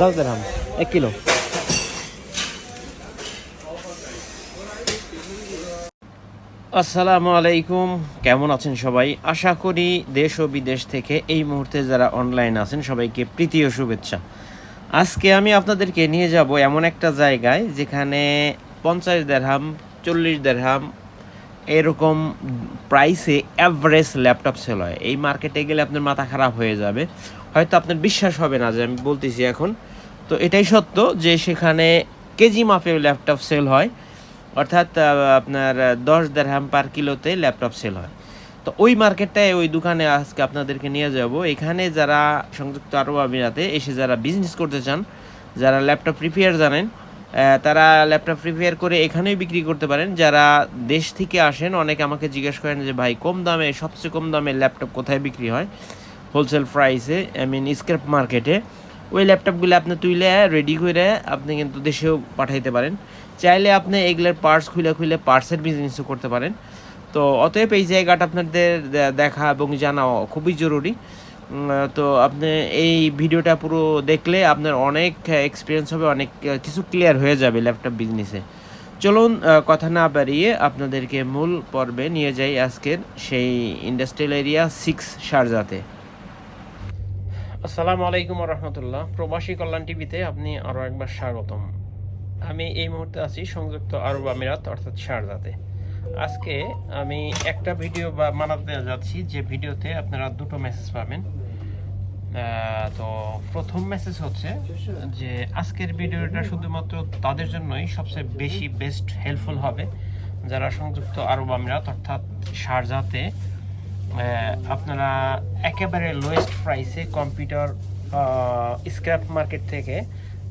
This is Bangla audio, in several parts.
দশ দেড়হাম এক কিলো। আসসালামু আলাইকুম, কেমন আছেন সবাই? আশা করি দেশ ও বিদেশ থেকে এই মুহূর্তে যারা অনলাইন আছেন, সবাইকে প্রীতি ও শুভেচ্ছা। আজকে আমি আপনাদেরকে নিয়ে যাব এমন একটা জায়গায় যেখানে পঞ্চাশ দেড়হাম, চল্লিশ দেড়হাম এরকম প্রাইসে অ্যাভারেজ ল্যাপটপ সেল হয়। এই মার্কেটে গেলে আপনার মাথা খারাপ হয়ে যাবে। হয়তো আপনার বিশ্বাস হবে না যে আমি বলতেছি এখন। তো এটাই সত্য যে সেখানে কেজি মাপে ল্যাপটপ সেল হয়। অর্থাৎ আপনার দশ দেড়হাম পার কিলোতে ল্যাপটপ সেল হয়। তো ওই মার্কেটটায় ওই দোকানে আজকে আপনাদেরকে নিয়ে যাব। এখানে যারা সংযুক্ত আরব আমিরাতে এসে যারা বিজনেস করতে চান, যারা ল্যাপটপ রিপেয়ার জানেন তারা ল্যাপটপ রিপেয়ার করে এখানেই বিক্রি করতে পারেন। যারা দেশ থেকে আসেন, অনেকে আমাকে জিজ্ঞেস করেন যে, ভাই, কম দামে, সবচেয়ে কম দামে ল্যাপটপ কোথায় বিক্রি হয়? হোলসেল প্রাইসে আই মিন স্ক্র্যাপ মার্কেটে ওই ল্যাপটপগুলো আপনি তুলে রেডি করে আপনি কিন্তু দেশেও পাঠাইতে পারেন। চাইলে আপনি এগুলোর পার্টস খুলে খুলে পার্টসের বিজনেসও করতে পারেন। তো অতএব এই জায়গাটা আপনাদের দেখা এবং জানা খুবই জরুরি। তো আপনি এই ভিডিওটা পুরো দেখলে আপনার অনেক এক্সপিরিয়েন্স হবে, অনেক কিছু ক্লিয়ার হয়ে যাবে ল্যাপটপ বিজনেসে চলুন কথা না বাড়িয়ে আপনাদেরকে মূল পর্বে নিয়ে যাই আজকের সেই ইন্ডাস্ট্রিয়াল এরিয়া সিক্স শারজাতে আসসালামু আলাইকুম রহমতুল্লাহ প্রবাসী কল্যাণ টিভিতে আপনি আরও একবার স্বাগতম। আমি এই মুহূর্তে আছি সংযুক্ত আরব আমিরাত, অর্থাৎ শারজাতে আজকে আমি একটা ভিডিও বা বানাতে যাচ্ছি, যে ভিডিওতে আপনারা দুটো মেসেজ পাবেন। তো প্রথম মেসেজ হচ্ছে যে, আজকের ভিডিওটা শুধুমাত্র তাদের জন্যই সবচেয়ে বেশি বেস্ট হেল্পফুল হবে। যারা সংযুক্ত আরব আমিরাত, অর্থাৎ শারজাতে আপনারা একেবারে লোয়েস্ট প্রাইসে কম্পিউটার স্ক্র্যাপ মার্কেট থেকে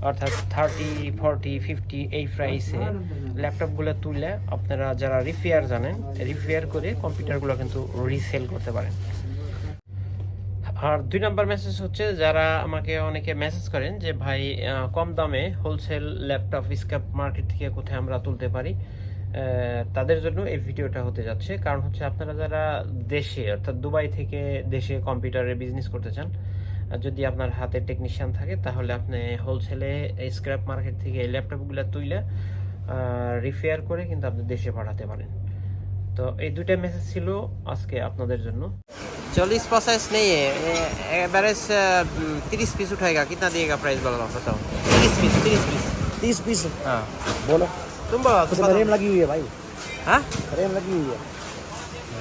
অর্থাৎ থার্টি ফর্টি ফিফটি এই প্রাইসে ল্যাপটপগুলো তুলে আপনারা যারা রিপেয়ার জানেন রিপেয়ার করে কম্পিউটারগুলো কিন্তু রিসেল করতে পারেন। আর দুই নম্বর মেসেজ হচ্ছে, যারা আমাকে অনেকে মেসেজ করেন যে, ভাই কম দামে হোলসেল ল্যাপটপ স্ক্যাপ মার্কেট থেকে কোথায় আমরা তুলতে পারি? তাদের জন্য এই ভিডিওটা হতে যাচ্ছে। কারণ হচ্ছে আপনারা যারা দেশে, অর্থাৎ দুবাই থেকে দেশে কম্পিউটারে বিজনেস করতে চান যদি আপনার হাতে টেকনিশিয়ান থাকে তাহলে আপনি হোলসেলে স্ক্র্যাপ মার্কেট থেকে এই ল্যাপটপগুলো তুলে রিপেয়ার করে কিন্তু আপনি দেশে পাঠাতে পারেন তো এই দুইটা মেসেজ ছিল আজকে আপনাদের জন্য चालीस पचास नहीं है एवरेज तीस पीस उठाएगा कितना दिएगा प्राइस बोलो बताओ तीस पीस तीस पीस तीस पीस हाँ बोलो तुम बोलो तुम उसमें रेम लगी हुई है भाई हाँ रेम लगी हुई है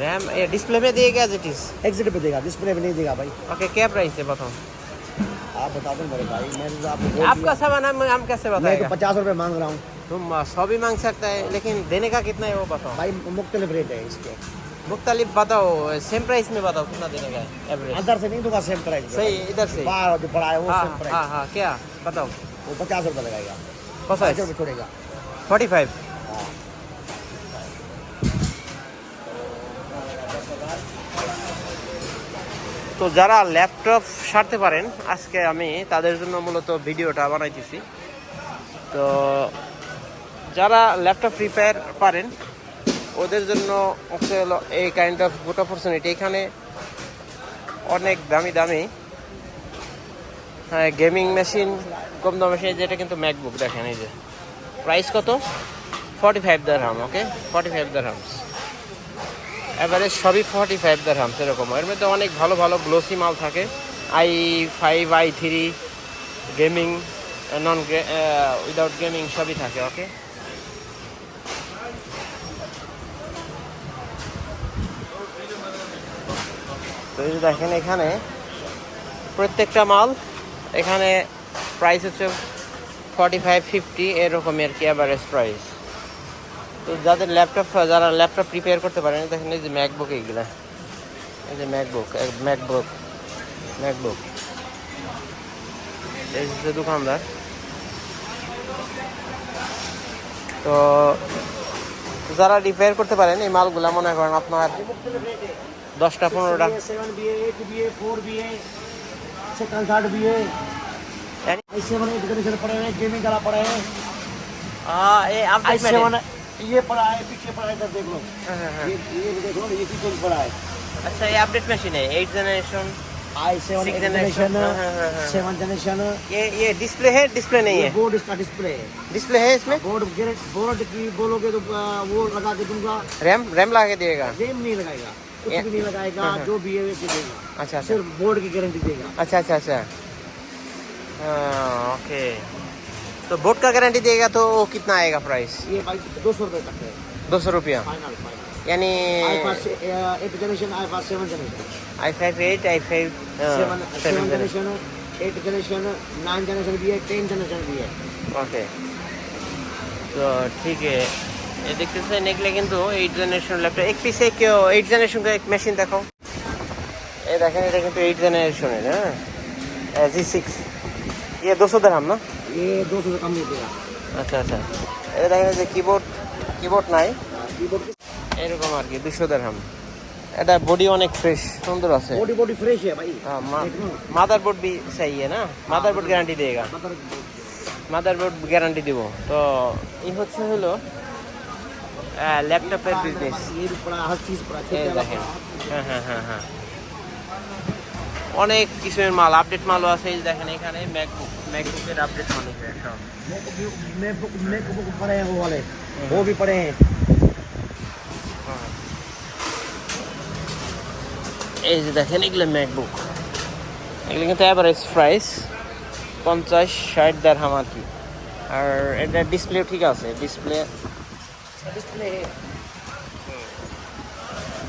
रैम ये डिस्प्ले में दिएगा एज इट इज़ एग्जिट पे देगा डिस्प्ले पे नहीं देगा भाई। ओके क्या प्राइस है बताओ? आप बता दो मेरे भाई मैं तो आपको आपका सामान हम हम कैसे दिया। मैं तो पचास रुपए मांग रहा हूँ। तुम सौ भी मांग सकता है लेकिन देने का कितना है वो बताओ। भाई मुख्तलिफ़ रेट है इसके। मुख्तलिफ़ बताओ सेम प्राइस में बताओ कितना देने का है एवरेज अंदर से नहीं दूँगा सेम प्राइस सही इधर से। बाहर जो पड़ा है वो हाँ सेम प्राइस हाँ हाँ क्या? बताओ। वो पचास रुपए लगाएगा। पचास? रुपए छोड़ेगा। फोर्टी फाइव তো যারা ল্যাপটপ সারতে পারেন, আজকে আমি তাদের জন্য মূলত ভিডিওটা বানাইতেছি। তো যারা ল্যাপটপ রিপেয়ার পারেন, ওদের জন্য হচ্ছে হলো এই কাইন্ড অফ গুড অপরচুনিটি এখানে অনেক দামি দামি হ্যাঁ গেমিং মেশিন কম দামি মেশিন যেটা কিন্তু ম্যাকবুক দেখেন এই যে। প্রাইস কত? Forty five dirham okay forty five dirhams average সবই ফর্টি ফাইভ দারহামস এরকম। এর মধ্যে অনেক ভালো ভালো গ্লোসি মাল থাকে। I five I three gaming non without gaming সবই থাকে ওকে তো এই দেখেন এখানে প্রত্যেকটা মাল, এখানে প্রাইস হচ্ছে ফর্টি ফাইভ ফিফটি এরকমই আর কি অ্যাভারেজ প্রাইস তো যাদের ল্যাপটপ যারা ল্যাপটপ প্রিপেয়ার করতে পারেন দেখেন এই যে ম্যাকবুক এইগুলা। এই যে ম্যাকবুক ম্যাকবুক ম্যাকবুক এই দোকানদার। তো যারা রিপেয়ার করতে পারেন এই মালগুলা মনে করেন আপনার দশটা পনেরোটা। সেভেন कंडीशन पड़े हैं वाला पड़ा है हाँ ये ये पड़ा है पीछे पड़ा है। इधर देख लो। ये ये देख लो ये पीछे पड़ा है। अच्छा ये अपडेट मशीन है eight generation I seven generation. Seven generation ये ये डिस्प्ले है डिस्प्ले नहीं है? बोर्ड इसका डिस्प्ले है। डिस्प्ले है इसमें? बोर्ड बोर्ड की बोलोगे तो वो लगा के दूँगा। रैम रैम लगा के दिएगा रेम नहीं लगाएगा कुछ भी नहीं लगाएगा हाँ। जो भी है वैसे देगा। अच्छा अच्छा। सिर्फ़ बोर्ड की गारंटी देगा। अच्छा अच्छा अच्छा। ओके तो बोट का गारंटी देगा तो वो कितना आएगा प्राइस ये भाई दो सौ रुपये तक है दो सौ रुपया फाइनल फाइनल यानी आई पास eight generation I pass seven generation I five eight I five seven seven seven generation eight generation nine generation भी है टेन जनरेशन भी है ওকে তো ঠিক है ये দেখতেছেন এগুলো কিন্তু এইট জেনারেশন ল্যাপটপ এক পিসে কেউ এইট জেনারেশন এক মেশিন দেখো এই দেখেন এটা কিন্তু এইট জেনারেশনের হ্যাঁ জি সিক্স ইয়ে দুশো দেড়াম না ये दो सौ से कम नहीं देगा আচ্ছা আচ্ছা এটা দেখেন যে কিবোর্ড কিবোর্ড নাই कीबोर्ड की এরকম আর কি দুশো দেড়াম এটা বডি অনেক ফ্রেশ সুন্দর আছে बॉडी बॉडी फ्रेश है भाई हाँ, देखो মাদারবোর্ড भी सही है ना মাদারবোর্ড গ্যারান্টি देगा मतलब মাদারবোর্ড গ্যারান্টি দিব তো এই হচ্ছে হলো ল্যাপটপের বিজনেস ये भी पड़ा हर चीज पड़ा এই छोटे वाला দেখেন पड़ा। হ্যাঁ হ্যাঁ হ্যাঁ হ্যাঁ অনেক কিছুর মাল আপডেট মালও আছে এই দেখেন এখানে ম্যাকবুক ম্যাকবুকের আপডেট মাল আছে সব मैं बुक मैं बुक पड़े हैं वो वाले वो भी पड़े हैं হ্যাঁ। এই যে দেখেন এগুলো ম্যাকবুক এগুলো কিন্তু অ্যাভারেজ প্রাইস পঞ্চাশ ষাট দেড়হাম আর কি আর এটা ডিসপ্লে ঠিক আছে ডিসপ্লে डिस्प्ले है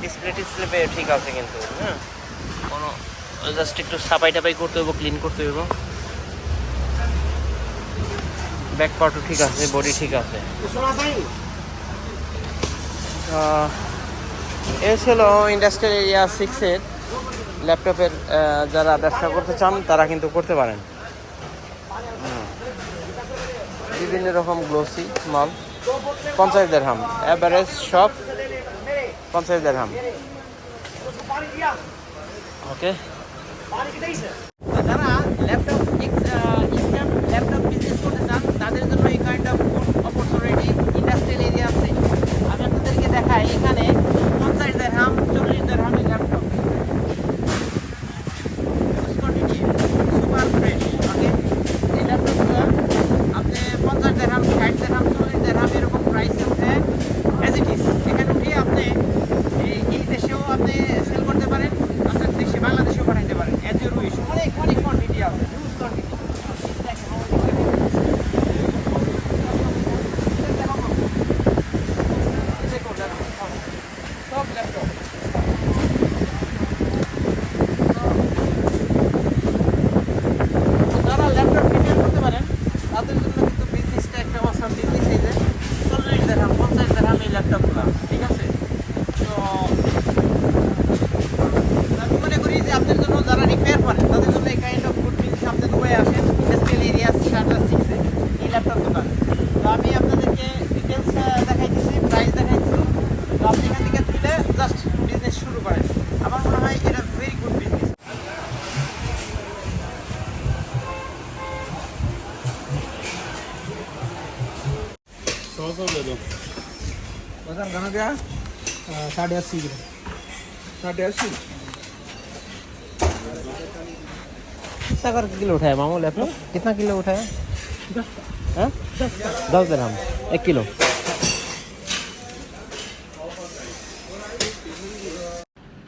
ডিসপ্লে টিসপ্লে পেয়ে ঠিক আছে কিন্তু হ্যাঁ কোনো জাস্ট একটু সাফাই টাপাই করতে হইব ক্লিন করতে হইব ব্যাক পার্টও ঠিক আছে বডি ঠিক আছে। এ ছিল ইন্ডাস্ট্রিয়াল এরিয়া সিক্সের ল্যাপটপের যারা ব্যবসা করতে চান, তারা কিন্তু করতে পারেন। বিভিন্ন রকম গ্লোসি মাল। পঞ্চাশ দেড়হাম অ্যাভারেজ সব পঞ্চাশ দেড়হাম ওকে যারা ল্যাপটপ ল্যাপটপ বিজনেস করতে তাদের জন্য এই kind of opportunity industrial area আছে আমি আপনাদেরকে দেখাই এখানে পঞ্চাশ দেড়হাম চল্লিশ দেড়হামের ল্যাপটপ সুপার ফ্রেশ ওকে এই ল্যাপটপগুলো আপনি পঞ্চাশ দেড়হাম ষাট দেড়হাম চল্লিশ দেড়হাম এরকম প্রাইসে উঠে অ্যাজ ইট ইজ এখানে উঠে আপনি এই এই দেশেও আপনি সেল করতে পারেন আপনার দেশে বাংলাদেশেও পাঠাইতে পারেন অ্যাজ ইউর উইশ অনেক অনেক কোয়ান্টিটি আছে হিউজ কোয়ান্টিটি সব ল্যাপটপ যারা ল্যাপটপ রিপেয়ার করতে পারেন তাদের জন্য কিন্তু বিজনেসটা একটা অসাম বিজনেস এই যে চল্লিশ দেড়হাম পঞ্চাশ দেড়হাম এই ল্যাপটপগুলো ঠিক আছে তো আমি মনে করি যে আপনাদের জন্য যারা রিপেয়ার করেন তাদের জন্য এই কাইন্ড অফ গুড বিজনেস আপনি দুবাই আসেন ইন্ডাস্ট্রিয়াল এরিয়া শাটার সিক্সে এই ল্যাপটপ দোকান তো আমি আপনাদেরকে ডিটেলস দেখাইতেছি প্রাইস দেখাইতেছি তো আপনি এখান থেকে তুলে জাস্ট বিজনেস শুরু করেন আমার মনে হয় এটা ভেরি গুড বিজনেস सौ सौ दे दो वजन गाना क्या साढ़े अस्सी किलो साढ़े अस्सी कितना कर किलो उठाया मामू लैपटॉप कितना किलो उठाया हाँ दस ग्राम एक किलो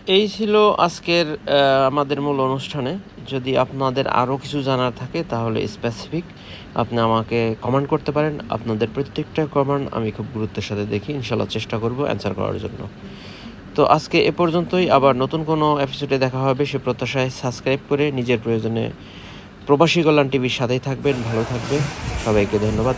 এই ছিল আজকের আহ, আমাদের মূল অনুষ্ঠানে যদি আপনাদের আরও কিছু জানার থাকে তাহলে স্পেসিফিক আপনি আমাকে কমেন্ট করতে পারেন। আপনাদের প্রত্যেকটা কমেন্ট আমি খুব গুরুত্বের সাথে দেখি। ইনশাল্লাহ চেষ্টা করব অ্যান্সার করার জন্য। তো আজকে এ পর্যন্তই। আবার নতুন কোনো এপিসোডে দেখা হবে, সে প্রত্যাশায় সাবস্ক্রাইব করে নিজের প্রয়োজনে প্রবাসী কল্যাণ টিভির সাথেই থাকবেন, ভালো থাকবেন। সবাইকে ধন্যবাদ।